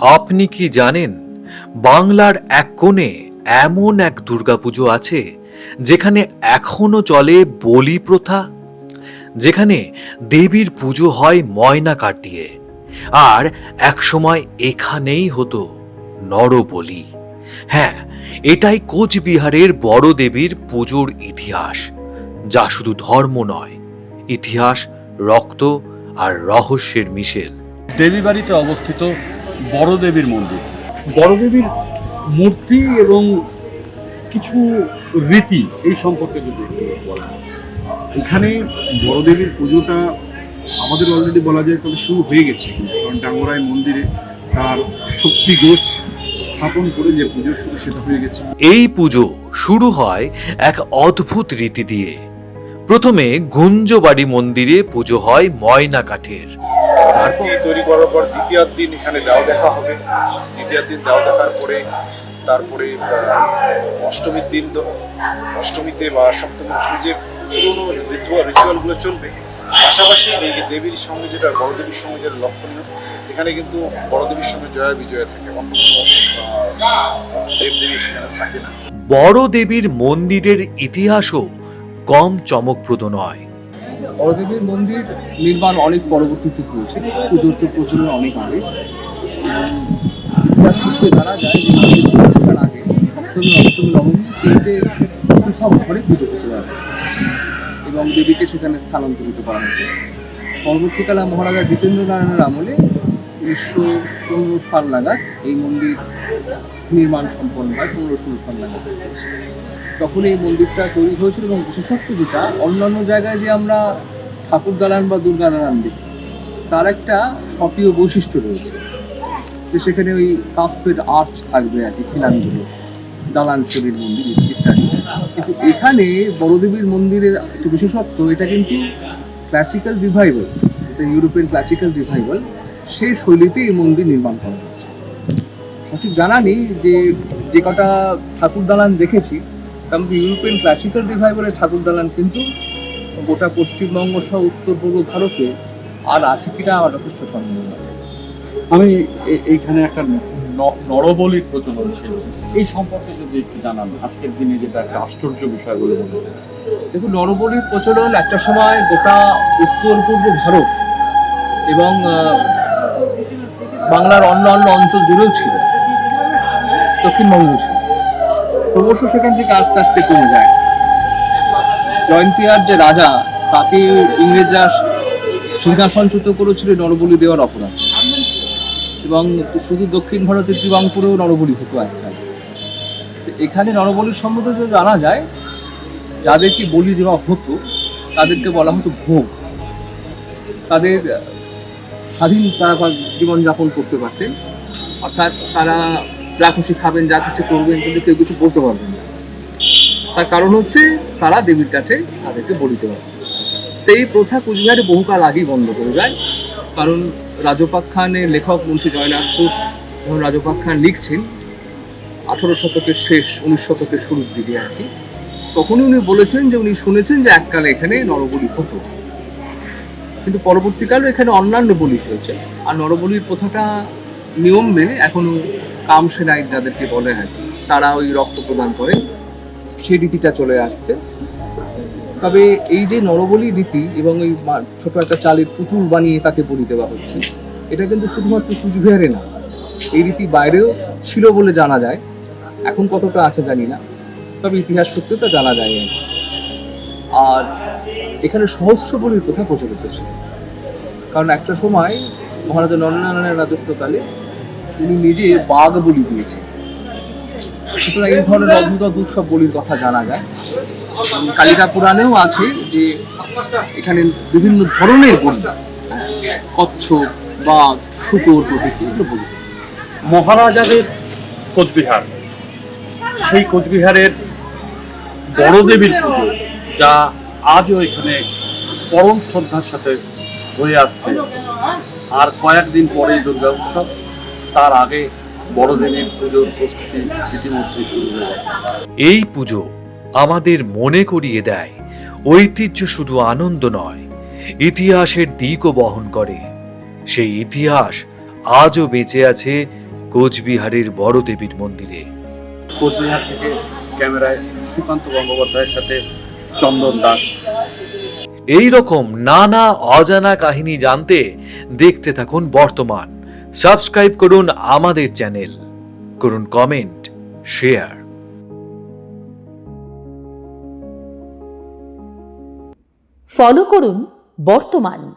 আপনি কি জানেন, বাংলার এক কোণে এমন এক দুর্গাপুজো আছে, যেখানে এখনও চলে বলি প্রথা? যেখানে দেবীর পুজো হয় ময়না কাটিয়ে, আর একসময় এখানেই হতো নরবলি। হ্যাঁ এটাই কোচবিহারের বড় দেবীর পুজোর ইতিহাস, যা শুধু ধর্ম নয়, ইতিহাস, রক্ত আর রহস্যের মিশেল। দেবী বাড়িতে অবস্থিত বড় দেবীর মন্দির। বড়দেবীর মূর্তি এবং কিছু রীতি এই সম্পর্কে যদি বলেন। এখানে বড়দেবীর পুজোটা আমাদের অলরেডি বলা যায় তবে শুরু হয়ে গেছে কারণ ডাঙ্গরায় মন্দিরে তার শক্তি গোছ স্থাপন করে যে পুজো শুরু সেটা হয়ে গেছে। এই পুজো শুরু হয় এক অদ্ভুত রীতি দিয়ে। প্রথমে গুঞ্জবাড়ি মন্দিরে পুজো হয় ময়না কাঠের মূর্তি তৈরি করার পর দ্বিতীয় দিন এখানে দাও দেখা হবে। দ্বিতীয় দিন দাও দেখার পরে তারপরে অষ্টমীর দিন অষ্টমীতে বা সপ্তমী অষ্টমী যে পুরোনো রিচুয়াল রিচুয়ালগুলো চলবে পাশাপাশি এই দেবীর সঙ্গে যেটা বড়দেবীর সঙ্গে যেটা লক্ষণীয় এখানে কিন্তু বড়দেবীর সঙ্গে জয়া বিজয়া থাকে অন্য কোনো আহ, দেব দেবী সেখানে থাকে না। বড় দেবীর মন্দিরের ইতিহাসও কম চমকপ্রদ নয়। বড়দেবীর মন্দির নির্মাণ অনেক পরবর্তীতে হয়েছে। পুজোর তো প্রচলন অনেক আগে। ইতিহাস সূত্রে জানা যায় যে প্রতিষ্ঠার আগে সপ্তমী অষ্টমী নবমী তিনটে পৃথক ঘরে পুজো করতে যাবে এবং দেবীকে সেখানে স্থানান্তরিত করা হতো। পরবর্তীকালে মহারাজা জিতেন্দ্র নারায়ণের আমলে উনিশশো পনেরো সাল নাগাদ এই মন্দির নির্মাণ সম্পন্ন হয় পনেরো ষোলো সাল নাগাদ। তখন এই মন্দিরটা তৈরি হয়েছিল এবং বিশেষত্ব যেটা, অন্যান্য জায়গায় যে আমরা ঠাকুর দালান বা দুর্গা দালান দেখি, তার একটা স্বকীয় বৈশিষ্ট্য রয়েছে। যে সেখানে ওই কাসপেড আর্চ থাকবে আর কি, খিলানগুলো, দালান শরীর মন্দির ইত্যাদি। কিন্তু এখানে বড়দেবীর মন্দিরের একটু বিশেষত্ব, এটা কিন্তু ক্লাসিক্যাল রিভাইভাল এটা ইউরোপিয়ান ক্লাসিক্যাল রিভাইভাল সেই শৈলীতে এই মন্দির নির্মাণ করা হয়েছে। সঠিক জানা নেই যে যে কটা ঠাকুর দালান দেখেছি তার মধ্যে ইউরোপিয়ান ক্লাসিক্যাল রিভাইভালের ঠাকুর দালান কিন্তু গোটা পশ্চিমবঙ্গ সহ উত্তর পূর্ব ভারতে আর আছে কিনা আমার যথেষ্ট সন্দেহ আছে। আমি এইখানে একটা নরবলির প্রচলন ছিল। এই সম্পর্কে যদি একটু জানান আজকের দিনে যেটা একটা আশ্চর্য বিষয় বলে মনে হয়। দেখুন নরবলির প্রচলন একটা সময় গোটা উত্তর পূর্ব ভারত এবং আহ, অন্য অন্য অঞ্চল জুড়েও ছিল। দক্ষিণবঙ্গ ছিল। ক্রমশ সেখান থেকে আস্তে আস্তে কমে যায়। জয়ন্তিয়ার যে রাজা তাকে ইংরেজরা সিংহাসনচ্যুত করেছিল নরবলি দেওয়ার অপরাধ। এবং শুধু দক্ষিণ ভারতের দিবাঙ্কুরেও নরবলি হতো তো এখানে নরবলির সম্বন্ধে যে জানা যায় যাদেরকে বলি দেওয়া হতো তাদেরকে বলা হতো ভোগ। তাদের স্বাধীন তারা জীবনযাপন করতে পারতেন। অর্থাৎ তারা যা খুশি খাবেন, যা কিছু করবেন, কিন্তু কেউ কিছু বলতে পারবেন না। তার কারণ হচ্ছে, তারা দেবীর কাছে তাদেরকে বলিতে পারবে তো এই প্রথা কুচবিহারে বহুকাল আগেই বন্ধ করে যায়। কারণ রাজপাক্ষানের লেখক মুন্সী জয়নাথ ঘোষ যখন রাজপাক্ষান লিখছেন, আঠারো শতকের শেষ, উনিশ শতকের শুরুর দিকে আর কি, তখনই উনি বলেছেন যে, উনি শুনেছেন যে এককালে এখানে নরবলি হতো। কিন্তু পরবর্তীকালে এখানে অন্যান্য বলি হয়েছে। আর নরবলির প্রথাটা নিয়ম মেনে এখনও কামসেনাই যাদেরকে বলে আর কি, তারা ওই রক্ত প্রদান করে। সেই রীতিটা চলে আসছে। তবে এই যে নরবলি রীতি এবং মা- ছোট একটা চালের পুতুল বানিয়ে তাকে বলি দেওয়া হচ্ছে, এটা কিন্তু শুধুমাত্র কুচবিহারে না, এই রীতি বাইরেও ছিল বলে জানা যায়। এখন কতটা আছে জানি না, তবে ইতিহাস সূত্রে তা জানা যায় আর এখানে সহস্র বলির কথা প্রচলিত ছিল। কারণ একটা সময় মহারাজা নরনারায়ণের রাজত্বকালে উনি নিজে বাঘ বলি দিয়েছেন। সুতরাং এই ধরনের অদ্ভুত অদ্ভুত সব বলির কথা জানা যায়। কালিকা পুরাণেও আছে যে এখানে বিভিন্ন ধরনের বলি, কচ্ছপ, বাঘ, শুকর প্রভৃতি এগুলো বলি। মহারাজাদের কোচবিহার। সেই কোচবিহারের বড় দেবীর পুজো। যা আজও এখানে পরম শ্রদ্ধার সাথে হয়ে আসছে। আর কয়েকদিন পরে দুর্গা উৎসব তার আগে বড় দেবীর পুজোর প্রস্তুতি ইতিমধ্যে শুরু হয়ে এই পুজো আমাদের মনে করিয়ে দেয় ঐতিহ্য শুধু আনন্দ নয় ইতিহাসের দিকও বহন করে। সেই ইতিহাস আজও বেঁচে আছে কোচবিহারের বড় দেবীর মন্দিরে। কোচবিহার থেকে ক্যামেরায় সুকান্ত গঙ্গোপাধ্যায়ের সাথে চন্দন দাস। এই রকম নানা অজানা কাহিনী জানতে দেখতে থাকুন বর্তমান। সাবস্ক্রাইব করুন আমাদের চ্যানেল। করুন কমেন্ট শেয়ার। ফলো করুন বর্তমান।